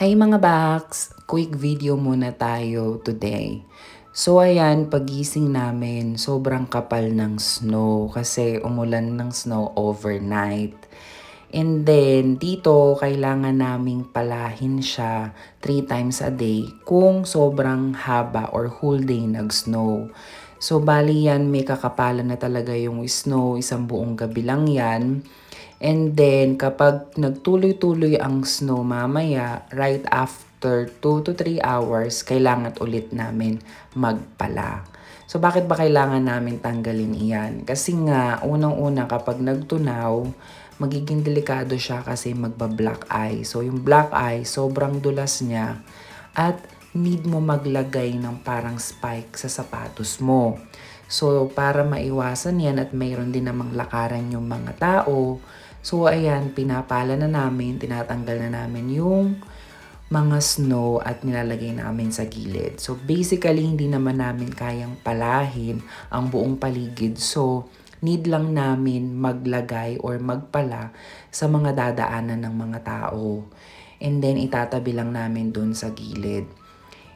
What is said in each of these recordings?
Hi mga Baks! Quick video muna tayo today. So ayan, pagising namin, sobrang kapal ng snow kasi umulan ng snow overnight. And then, dito, kailangan naming palahin siya three times a day kung sobrang haba or whole day nag-snow. So, bali yan, may kakapalan na talaga yung snow, isang buong gabi lang yan. And then, kapag nagtuloy-tuloy ang snow mamaya, right after 2 to 3 hours, kailangan ulit namin magpala. So, bakit ba kailangan namin tanggalin iyan? Kasi nga, unang-una kapag nagtunaw, magiging delikado siya kasi magba-black eye. So, yung black eye, sobrang dulas niya at need mo maglagay ng parang spike sa sapatos mo. So, para maiwasan yan at mayroon din namang lakaran yung mga tao, so ayan, pinapala na namin, tinatanggal na namin yung mga snow at nilalagay namin sa gilid. So, basically, hindi naman namin kayang palahin ang buong paligid. So, need lang namin maglagay or magpala sa mga dadaanan ng mga tao. And then itatabi lang namin dun sa gilid.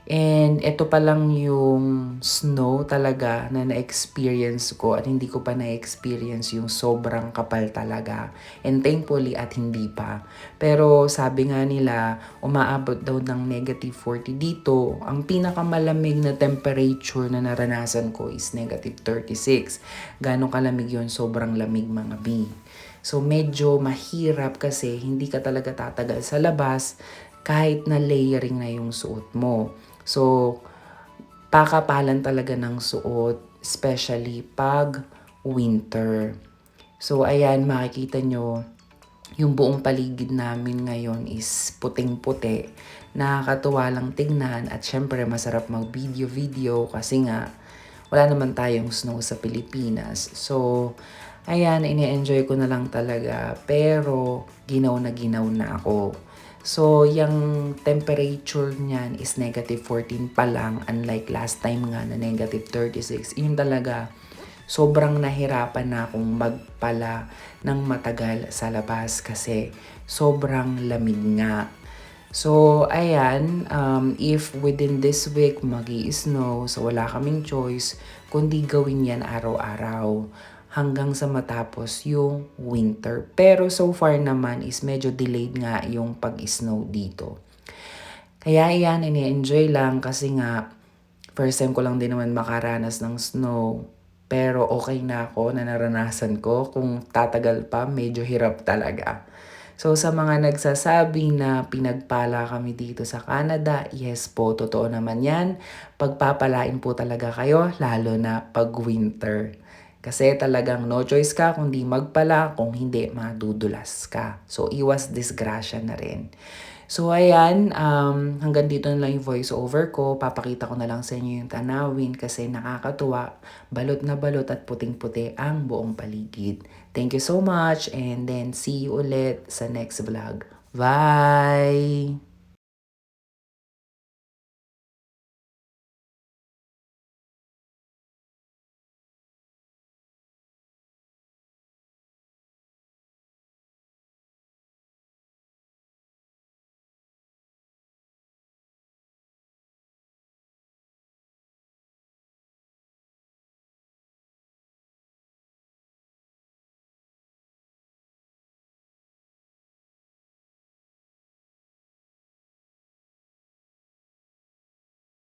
And ito pa lang yung snow talaga na na-experience ko at hindi ko pa na-experience yung sobrang kapal talaga. And thankfully at hindi pa. Pero sabi nga nila, umaabot daw ng negative 40 dito. Ang pinakamalamig na temperature na naranasan ko is negative 36. Gano'ng kalamig yun? Sobrang lamig mga B. So medyo mahirap kasi hindi ka talaga tatagal sa labas kahit na layering na yung suot mo. So, pakapalan talaga ng suot, especially pag winter. So, ayan, makikita nyo, yung buong paligid namin ngayon is puting-puti. Nakakatuwa lang tignan at syempre masarap mag-video-video kasi nga wala naman tayong snow sa Pilipinas. So, ayan, ini-enjoy ko na lang talaga. Pero, ginaw na ginaw na ako. So, yung temperature niyan is negative 14 pa lang. Unlike last time nga na negative 36. Yun talaga, sobrang nahirapan na akong magpala ng matagal sa labas kasi sobrang lamig nga. So, ayan, um, if within this week mag snow so wala kaming choice, kundi gawin yan araw-araw hanggang sa matapos yung winter. Pero so far naman is medyo delayed nga yung pag-snow dito. Kaya yan, ini-enjoy lang kasi nga first time ko lang din naman makaranas ng snow. Pero okay na ako na naranasan ko. Kung tatagal pa, medyo hirap talaga. So sa mga nagsasabi na pinagpala kami dito sa Canada, yes po, totoo naman yan. Pagpapalain po talaga kayo, lalo na pag winter. Kasi talagang no choice ka kundi magpala, kung hindi madudulas ka. So iwas disgrasya na rin. So ayan, um, hanggang dito na lang yung voice over ko. Papakita ko na lang sa inyo yung tanawin kasi nakakatuwa. Balot na balot at puting-puti ang buong paligid. Thank you so much and then see you ulit sa next vlog. Bye!